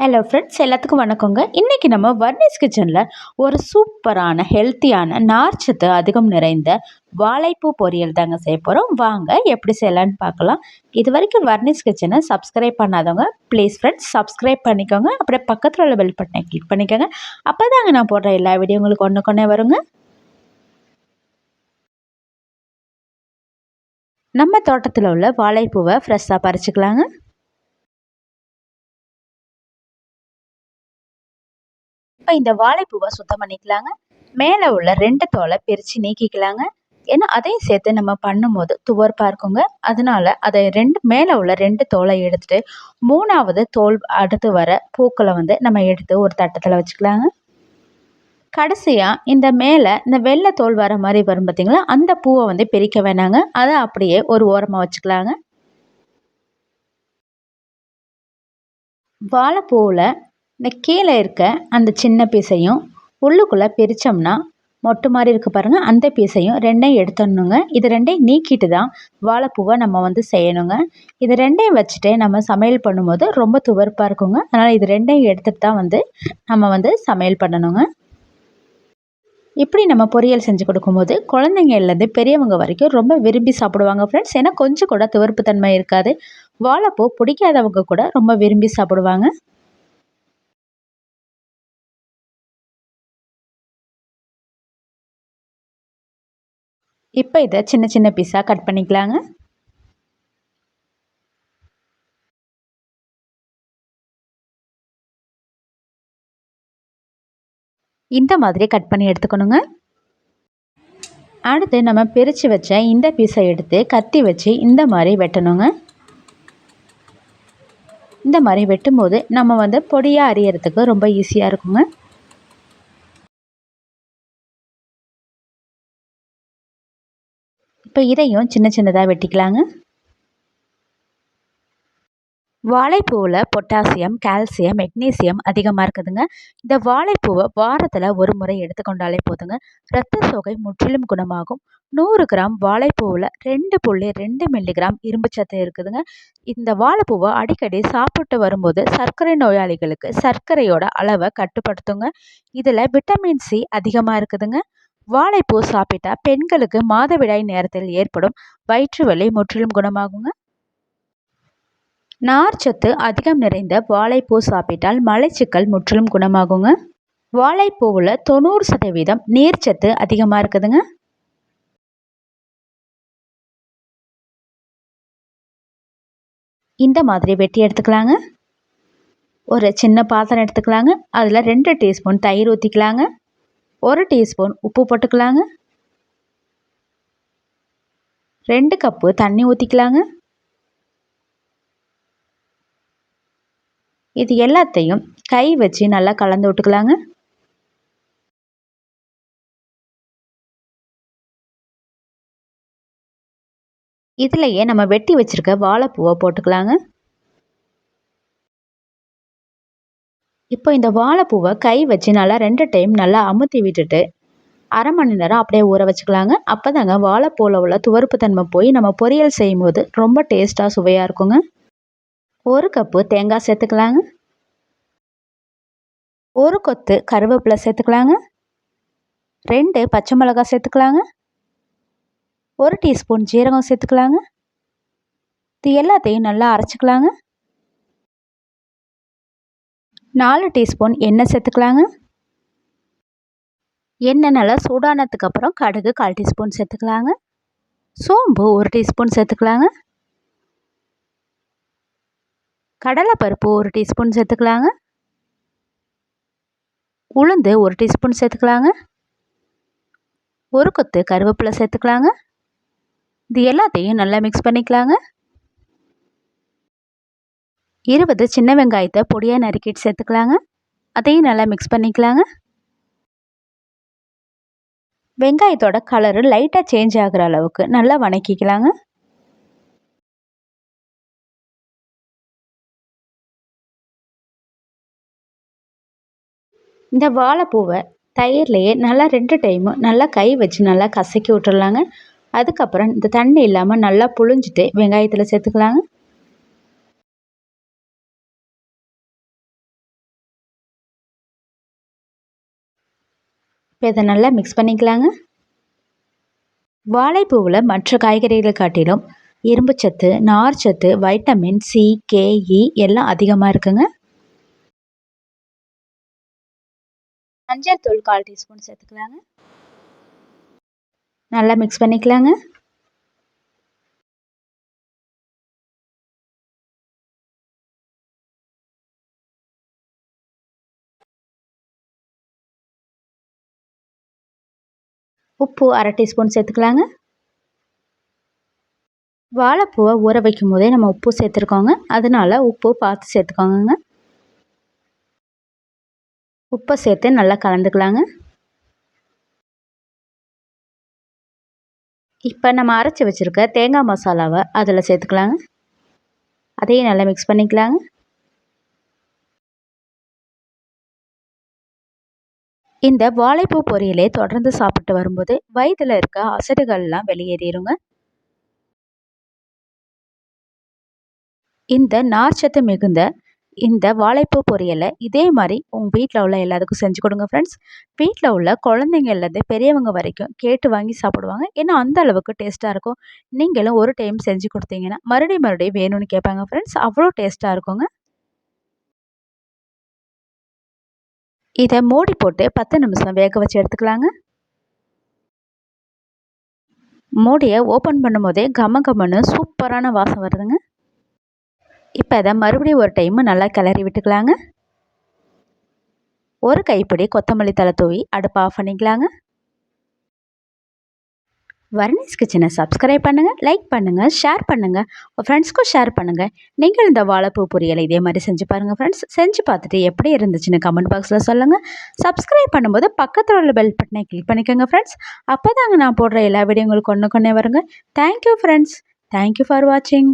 Hello friends எல்லாத்துக்கும் வணக்கங்க. இன்றைக்கி நம்ம வர்னிஸ் கிச்சனில் ஒரு சூப்பரான ஹெல்த்தியான நார்ச்சத்து அதிகம் நிறைந்த வாழைப்பூ பொரியல் தாங்க செய்ய போகிறோம் வாங்க எப்படி செய்யலான்னு பார்க்கலாம். இது வரைக்கும் வர்னிஸ் கிச்சனை சப்ஸ்கிரைப் பண்ணாதவங்க ப்ளீஸ் ஃப்ரெண்ட்ஸ் சப்ஸ்கிரைப் பண்ணிக்கோங்க. அப்படியே பக்கத்தில் உள்ள பெல் பட்டனை கிளிக் பண்ணிக்கோங்க. அப்போ தாங்க நான் போடுற எல்லா வீடியோ உங்களுக்கு ஒன்று கொண்டே வருங்க. நம்ம தோட்டத்தில் உள்ள வாழைப்பூவை ஃப்ரெஷ்ஷாக பறிச்சுக்கலாங்க. இப்போ இந்த வாழைப்பூவை சுத்தம் பண்ணிக்கலாங்க. மேலே உள்ள ரெண்டு தோலை பிரித்து நீக்கிக்கலாங்க. ஏன்னா அதையும் சேர்த்து நம்ம பண்ணும்போது துவர்ப்பாக இருக்குங்க. அதனால அதை ரெண்டு மேலே உள்ள ரெண்டு தோலை எடுத்துட்டு மூணாவது தோல் அடுத்து வர பூக்களை வந்து நம்ம எடுத்து ஒரு தட்டத்தில் வச்சுக்கலாங்க. கடைசியாக இந்த மேலே இந்த வெள்ளை தோல் வர மாதிரி வரும் பார்த்திங்களா அந்த பூவை வந்து பிரிக்க வேணாங்க. அதை அப்படியே ஒரு ஓரமாக வச்சுக்கலாங்க. வாழைப்பூவில் இந்த கீழே இருக்க அந்த சின்ன பீஸையும் உள்ளுக்குள்ளே பிரித்தோம்னா மொட்டு மாதிரி இருக்குது பாருங்கள் அந்த பீஸையும் ரெண்டையும் எடுத்துடணுங்க. இது ரெண்டையும் நீக்கிட்டு தான் வாழைப்பூவை நம்ம வந்து செய்யணுங்க. இது ரெண்டையும் வச்சுட்டு நம்ம சமையல் பண்ணும்போது ரொம்ப துவர்ப்பாக இருக்குங்க. அதனால் இது ரெண்டையும் எடுத்துகிட்டு தான் வந்து நம்ம வந்து சமையல் பண்ணணுங்க. இப்படி நம்ம பொரியல் செஞ்சு கொடுக்கும்போது குழந்தைங்கள்லேருந்து பெரியவங்க வரைக்கும் ரொம்ப விரும்பி சாப்பிடுவாங்க ஃப்ரெண்ட்ஸ் ஏன்னா கொஞ்சம் கூட துவர்ப்பு தன்மை இருக்காது. வாழைப்பூ பிடிக்காதவங்க கூட ரொம்ப விரும்பி சாப்பிடுவாங்க. இப்போ இதை சின்ன சின்ன பீஸாக கட் பண்ணிக்கலாங்க. இந்த மாதிரி கட் பண்ணி எடுத்துக்கணுங்க. அடுத்து நம்ம பிரித்து வச்ச இந்த பீஸை எடுத்து கத்தி வச்சு இந்த மாதிரி வெட்டணுங்க. இந்த மாதிரி வெட்டும்போது நம்ம வந்து பொடியாக அறியறதுக்கு ரொம்ப ஈஸியாக இருக்குங்க. இப்போ இதையும் சின்ன சின்னதாக வெட்டிக்கலாங்க. வாழைப்பூவில் பொட்டாசியம் கால்சியம் மெக்னீசியம் அதிகமாக இருக்குதுங்க. இந்த வாழைப்பூவை வாரத்தில் ஒரு முறை எடுத்துக்கொண்டாலே போதுங்க. ரத்த சோகை முற்றிலும் குணமாகும். நூறு கிராம் வாழைப்பூவில் ரெண்டு புள்ளி ரெண்டு மில்லிகிராம் இரும்பு சத்து இருக்குதுங்க. இந்த வாழைப்பூவை அடிக்கடி சாப்பிட்டு வரும்போது சர்க்கரை நோயாளிகளுக்கு சர்க்கரையோட அளவை கட்டுப்படுத்துங்க. இதில் விட்டமின் சி அதிகமாக இருக்குதுங்க. வாழைப்பூ சாப்பிட்டா பெண்களுக்கு மாதவிடாய் நேரத்தில் ஏற்படும் வயிற்று வலி முற்றிலும் குணமாகுங்க. நார்ச்சத்து அதிகம் நிறைந்த வாழைப்பூ சாப்பிட்டால் மலைச்சிக்கல் முற்றிலும் குணமாகுங்க. வாழைப்பூவில் தொண்ணூறு சதவீதம் நீர்ச்சத்து அதிகமாக இருக்குதுங்க. இந்த மாதிரி வெட்டி எடுத்துக்கலாங்க. ஒரு சின்ன பாத்திரம் எடுத்துக்கலாங்க. அதில் ரெண்டு டீஸ்பூன் தயிர் ஊற்றிக்கலாங்க ஒரு டீஸ்பூன் உப்பு போட்டுக்கலாங்க. ரெண்டு கப்பு தண்ணி ஊற்றிக்கலாங்க இது எல்லாத்தையும் கை வச்சு நல்லா கலந்து விட்டுக்கலாங்க. இதுலையே நம்ம வெட்டி வச்சுருக்க வாழைப்பூவை போட்டுக்கலாங்க. இப்போ இந்த வாழைப்பூவை கை வச்சு நல்லா ரெண்டு டைம் நல்லா அமுத்தி விட்டுட்டு அரை மணி நேரம் அப்படியே ஊற வச்சுக்கலாங்க. அப்போ தாங்க வாழைப்பூவில் உள்ள துவர்ப்பு தன்மை போய் நம்ம பொரியல் செய்யும் போது ரொம்ப டேஸ்ட்டாக சுவையாக இருக்குங்க. ஒரு கப்பு தேங்காய் சேர்த்துக்கலாங்க. ஒரு கொத்து கருவேப்பிலை சேர்த்துக்கலாங்க. ரெண்டு பச்சை மிளகாய் சேர்த்துக்கலாங்க. ஒரு டீஸ்பூன் ஜீரகம் சேர்த்துக்கலாங்க. இது எல்லாத்தையும் நல்லா அரைச்சிக்கலாங்க. நாலு டீஸ்பூன் எண்ணெய் சேர்த்துக்கலாங்க. எண்ணெய் நல்லா சூடானதுக்கு அப்புறம் கடுகு கால் டீஸ்பூன் சேர்த்துக்கலாங்க. சோம்பு ஒரு டீஸ்பூன் சேர்த்துக்கலாங்க. கடலைப்பருப்பு ஒரு டீஸ்பூன் சேர்த்துக்கலாங்க. உளுந்து ஒரு டீஸ்பூன் சேர்த்துக்கலாங்க. ஒரு கொத்து கருவேப்பிலை சேர்த்துக்கலாங்க. இது எல்லாத்தையும் நல்லா மிக்ஸ் பண்ணிக்கலாங்க. இருபது சின்ன வெங்காயத்தை பொடியாக நறுக்கிட்டு சேர்த்துக்கலாங்க. அதையும் நல்லா மிக்ஸ் பண்ணிக்கலாங்க. வெங்காயத்தோட கலரு லைட்டாக சேஞ்ச் ஆகிற அளவுக்கு நல்லா வணக்கிக்கலாங்க. இந்த வாழைப்பூவை தயிர்லேயே நல்லா ரெண்டு டைமும் நல்லா கை வச்சு நல்லா கசக்கி விட்டுடலாங்க அதுக்கப்புறம் இந்த தண்ணி இல்லாமல் நல்லா புழிஞ்சிட்டு வெங்காயத்தில் சேர்த்துக்கலாங்க. இப்போ இதை நல்லா மிக்ஸ் பண்ணிக்கலாங்க. வாழைப்பூவில் மற்ற காய்கறிகளை காட்டிலும் இரும்புச்சத்து நார்ச்சத்து vitamin C K E e எல்லாம் அதிகமாக இருக்குங்க. மஞ்சள் தூள் கால் டீஸ்பூன் சேர்த்துக்கலாங்க. நல்லா மிக்ஸ் பண்ணிக்கலாங்க. உப்பு அரை டீஸ்பூன் சேர்த்துக்கலாங்க. வாழைப்பூவை ஊற வைக்கும் போதே நம்ம உப்பு சேர்த்துருக்கோங்க. அதனால் உப்பு பார்த்து சேர்த்துக்கோங்க உப்பை சேர்த்து நல்லா கலந்துக்கலாங்க. இப்போ நம்ம அரைச்சி வச்சுருக்க தேங்காய் மசாலாவை அதில் சேர்த்துக்கலாங்க. அதையும் நல்லா மிக்ஸ் பண்ணிக்கலாங்க. இந்த வாழைப்பூ பொரியலை தொடர்ந்து சாப்பிட்டு வரும்போது வயிற்றில் இருக்க அசடுகள்லாம் வெளியேறிடுங்க. இந்த நார்ச்சத்து மிகுந்த இந்த வாழைப்பூ பொரியலை இதே மாதிரி உங்கள் வீட்டில் உள்ள எல்லாத்துக்கும் செஞ்சு கொடுங்க ஃப்ரெண்ட்ஸ் வீட்டில் உள்ள குழந்தைங்கள்லேருந்து பெரியவங்க வரைக்கும் கேட்டு வாங்கி சாப்பிடுவாங்க. ஏன்னா அந்த அளவுக்கு டேஸ்ட்டாக இருக்கும். நீங்களும் ஒரு டைம் செஞ்சு கொடுத்தீங்கன்னா மறுபடியும் மறுபடியும் வேணும்னு கேட்பாங்க ஃப்ரெண்ட்ஸ் அவ்வளோ டேஸ்ட்டாக இருக்குங்க. இதை மூடி போட்டு பத்து நிமிஷம் வேக வச்சு எடுத்துக்கலாங்க. மூடியை ஓப்பன் பண்ணும்போதே கம கமன்னு சூப்பரான வாசம் வருதுங்க. இப்போ அதை மறுபடியும் ஒரு டைமு நல்லா கிளறி விட்டுக்கலாங்க. ஒரு கைப்பிடி கொத்தமல்லி தலை தூவி அடுப்பை ஆஃப் பண்ணிக்கலாங்க. வர்னிஸ் கிச்சனை சப்ஸ்கிரைப் பண்ணுங்கள் லைக் பண்ணுங்கள் ஷேர் பண்ணுங்கள் உங்கள் ஃப்ரெண்ட்ஸ்க்கும் ஷேர் பண்ணுங்கள் நீங்கள் இந்த வாழைப்பூ பொரியலை இதே மாதிரி செஞ்சு பாருங்கள் ஃப்ரெண்ட்ஸ் செஞ்சு பார்த்துட்டு எப்படி இருந்துச்சுன்னு கமெண்ட் பாக்ஸில் சொல்லுங்கள் சப்ஸ்கிரைப் பண்ணும்போது பக்கத்தில் உள்ள பெல் பட்டனை கிளிக் பண்ணிக்கோங்க ஃப்ரெண்ட்ஸ் அப்போ தாங்க நான் போடுற எல்லா வீடியோ உங்களுக்கு ஒன்று கொண்டே வருங்க. தேங்க்யூ ஃப்ரெண்ட்ஸ் தேங்க்யூ ஃபார் வாட்சிங்